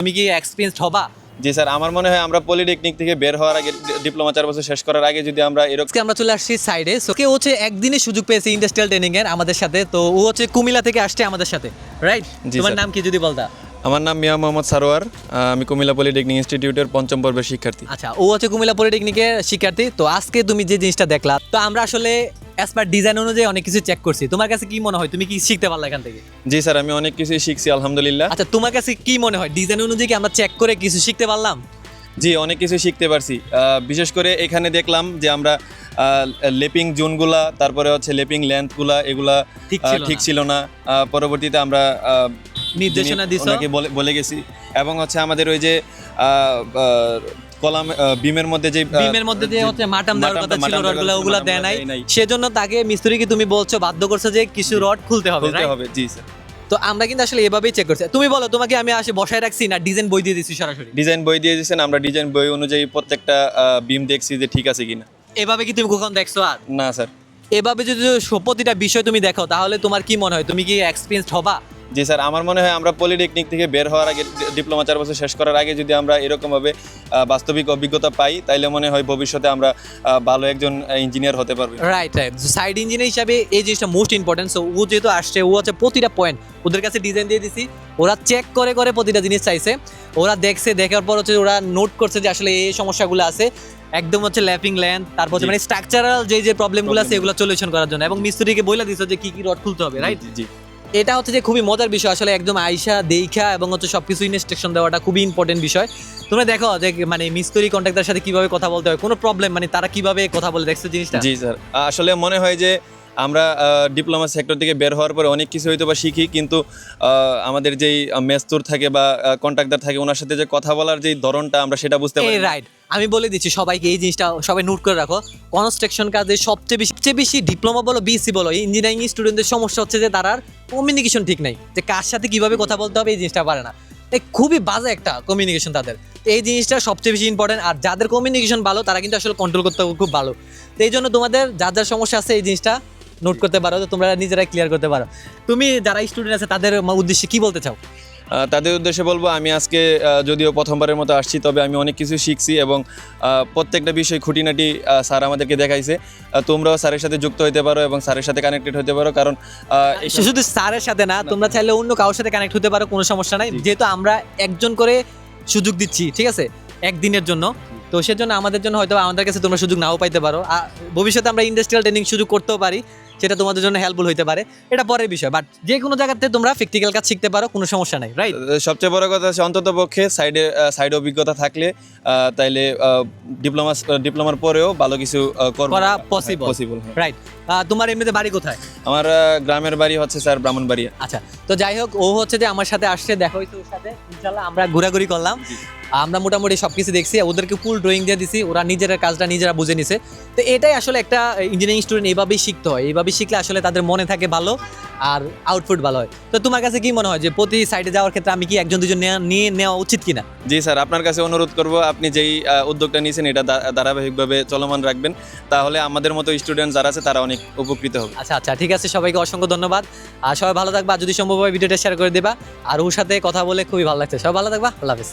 তুমি কি এক্সপিরিয়েন্স হবা? জি স্যার আমার মনে হয় আমরা পলিটেকনিক থেকে বের হওয়ার আগে ডিপ্লোমা চার বছর শেষ করার আগে যদি আমরা এরকম আমরা চলে আসছি সাইডে সো কে হচ্ছে একদিনে সুযোগ পেয়েছে ইন্ডাস্ট্রিয়াল ট্রেনিং এর আমাদের সাথে। তো ও হচ্ছে কুমিল্লা থেকে আসছে আমাদের সাথে রাইট তোমার নাম কি যদি বলতা? আমার নাম মিয়া মোহাম্মদ সারোয়ার আমি কুমিল্লা পলিটেকনিক ইনস্টিটিউটের পঞ্চম পর্বের শিক্ষার্থী। আচ্ছা ও হচ্ছে কুমিল্লা পলিটেকনিকের শিক্ষার্থী। তো আজকে তুমি যে জিনিসটা দেখলা তো আমরা আসলে অ্যাজ পার ডিজাইন অনুযায়ী অনেক কিছু চেক করছি। তোমার কাছে কি মনে হয়? তুমি কি শিখতে পারলা এখান থেকে? জি স্যার আমি অনেক কিছুই শিখছি আলহামদুলিল্লাহ। আচ্ছা তোমার কাছে কি মনে হয়? ডিজাইন অনুযায়ী কি আমরা চেক করে কিছু শিখতে পারলাম? জি অনেক কিছু শিখতে পারছি। বিশেষ করে এখানে দেখলাম যে আমরা লেপিং জোনগুলা তারপরে হচ্ছে লেপিং লেন্থগুলা এগুলা ঠিক ছিল ঠিক না। ছিল না। আহ, পরবর্তীতে আমরা নির্দেশনা দিছো। বলে গেছি। এবং হচ্ছে আমাদের ওই যে কলাম বিমের মধ্যে যে বিমের মধ্যে যে- হচ্ছে মাটাম দেওয়ার কথা ছিল রডগুলো ওগুলো দেয় নাই। সেজন্য তাকে মিস্ত্রিকে তুমি বলছো বাধ্য করছ যে কিছু রড খুলতে হবে right? হবে জি স্যার। তো আমরা কিন্তু আসলে এভাবেই চেক করছি। তুমি বলো তোমাকে আমি আসে বসায় রাখছি না ডিজাইন বই দিয়ে সরাসরি? ডিজাইন বই দিয়ে দিয়েছেন আমরা ডিজাইন বই অনুযায়ী প্রত্যেকটা বিম দেখছি যে ঠিক আছে কিনা। এভাবে কি তুমি কখন দেখছ আর? না স্যার। এভাবে যদি প্রতিটা বিষয় তুমি দেখো তাহলে তোমার কি মনে হয়? তুমি কি এক্সপিরিয়েন্স হবা? জি স্যার আমার মনে হয় আমরা পলিটেকনিক থেকে বের হওয়ার আগে ডিপ্লোমা চার বছর শেষ করার আগে যদি আমরা এরকমভাবে বাস্তবিক অভিজ্ঞতা পাই তাইলে মনে হয় ভবিষ্যতে আমরা ভালো একজন ইঞ্জিনিয়ার হতে পারব। রাইট রাইট সাইড ইঞ্জিনিয়ার হিসাবে এই জিনিসটা মোস্ট ইম্পর্টেন্ট সো ও যেহেতু আসছে ও হচ্ছে প্রতিটা পয়েন্ট ওদের কাছে ডিজাইন দিয়ে দিছি। ওরা চেক করে করে প্রতিটা জিনিস চাইছে। ওরা দেখছে দেখার পর হচ্ছে ওরা নোট করছে যে আসলে এই সমস্যাগুলো আছে। একদম হচ্ছে ল্যাপিং ল্যান্ড তারপর হচ্ছে মানে স্ট্রাকচারাল যে যে প্রবলেমগুলো আছে এগুলো সলিউশন করার জন্য। এবং মিস্ত্রিকে বলে দিছো যে কি কি রড খুলতে হবে রাইট জি। এটা হচ্ছে যে খুবই মজার বিষয়। আসলে একদম আইসা দেখা এবং হচ্ছে সব কিছু ইনস্ট্রাকশন দেওয়াটা খুবই ইম্পর্টেন্ট বিষয়। তোমরা দেখো যে মানে মিস্ত্রি কন্ট্রাক্টর সাথে কীভাবে কথা বলতে হয়, কোনো প্রবলেম মানে তারা কীভাবে কথা বলে, দেখছ জিনিসটা? জি স্যার আসলে মনে হয় যে আমরা ডিপ্লোমা সেক্টর থেকে বের হওয়ার পরে অনেক কিছু হয়তো বা শিখি কিন্তু আমাদের যেই মেস্তুর থাকে বা কন্ট্রাক্টর থাকে ওনার সাথে যে কথা বলার যে ধরনটা আমরা সেটা বুঝতে পারি রাইট আমি বলে দিচ্ছি সবাইকে এই জিনিসটা সবাই নোট করে রাখো। কনস্ট্রাকশন কাজে সবচেয়ে বেশি সবচেয়ে বেশি ডিপ্লোমা বলো বিএসসি বলো ইঞ্জিনিয়ারিং স্টুডেন্টদের সমস্যা হচ্ছে যে তার কমিউনিকেশন ঠিক নাই। যে কার সাথে কীভাবে কথা বলতে হবে এই জিনিসটা পারে না। এই খুবই বাজে একটা কমিউনিকেশন তাদের। এই জিনিসটা সবচেয়ে বেশি ইম্পর্টেন্ট আর যাদের কমিউনিকেশন ভালো তারা কিন্তু আসলে কন্ট্রোল করতে খুব ভালো। তো এই জন্য তোমাদের যার যার সমস্যা আছে এই জিনিসটা নোট করতে পারো তো তোমরা নিজেরাই ক্লিয়ার করতে পারো। তুমি যারা স্টুডেন্ট আছে তাদের উদ্দেশ্যে কি বলতে চাও? তাদের উদ্দেশ্যে বলব আমি আজকে যদিও প্রথমবারের মতো আসছি তবে আমি অনেক কিছু শিখছি এবং প্রত্যেকটা বিষয় খুঁটিনাটি স্যার আমাদেরকে দেখাইছে। তোমরাও স্যারের সাথে যুক্ত হতে পারো এবং স্যারের সাথে কানেক্টেড হতে পারো কারণ শুধু স্যারের সাথে না তোমরা চাইলে অন্য কারোর সাথে কানেক্ট হতে পারো কোনো সমস্যা নাই। যেহেতু আমরা একজন করে সুযোগ দিচ্ছি ঠিক আছে? একদিনের জন্য। তো সেজন্য আমাদের জন্য হয়তো আমাদের কাছে তোমরা সুযোগ নাও পাইতে পারো। ভবিষ্যতে আমরা ইন্ডাস্ট্রিয়াল ট্রেনিং সুযোগ করতেও পারি। সেটা তোমাদের জন্য হেল্পফুল হতে পারে। এটা পরের বিষয় বাট যে কোনো জায়গাতে তোমরা প্র্যাকটিক্যাল কাজ শিখতে পারো কোনো সমস্যা নাই রাইট সবচেয়ে বড় কথা হচ্ছে অন্তত পক্ষে সাইডে সাইড অভিজ্ঞতা থাকলে তাইলে ডিপ্লোমা ডিপ্লোমার পরেও ভালো কিছু করা possible। পসিবল রাইট তোমার এমনিতে বাড়ি কোথায়? আমার গ্রামের বাড়ি হচ্ছে স্যার ব্রাহ্মণবাড়িয়া। আচ্ছা তো যাই হোক ও হচ্ছে যে আমার সাথে আসছে দেখা হয়েছে ওর সাথে ইনশাল্লাহ আমরা ঘোরাঘুরি করলাম। আমরা মোটামুটি সব কিছু দেখছি ওদেরকে ফুল ড্রয়িং দিয়ে দিছি ওরা নিজেরা কাজটা নিজেরা বুঝে নিছে। তো এটাই আসলে একটা ইঞ্জিনিয়ারিং স্টুডেন্ট এইভাবেই শিখতে হয় এইভাবেই শিখলে আসলে তাদের মনে থাকে ভালো আর আউটপুট ভালো হয়। তো তোমার কাছে কি মনে হয় যে প্রতি সাইডে যাওয়ার ক্ষেত্রে আমি কি একজন দুজন নিয়ে নেওয়া উচিত কিনা? জি স্যার আপনার কাছে অনুরোধ করব আপনি যেই উদ্যোগটা নিয়েছেন এটা ধারাবাহিকভাবে চলমান রাখবেন। তাহলে আমাদের মতো স্টুডেন্ট যারা আছে তারা অনেক উপকৃত হবে। আচ্ছা আচ্ছা ঠিক আছে সবাইকে অসংখ্য ধন্যবাদ। আর সবাই ভালো থাকবা আর যদি সম্ভব হয় ভিডিওটা শেয়ার করে দেবা। আর ওর সাথে কথা বলে খুবই ভালো লাগছে। সবাই ভালো থাকবা আল্লাহ হাফিজ।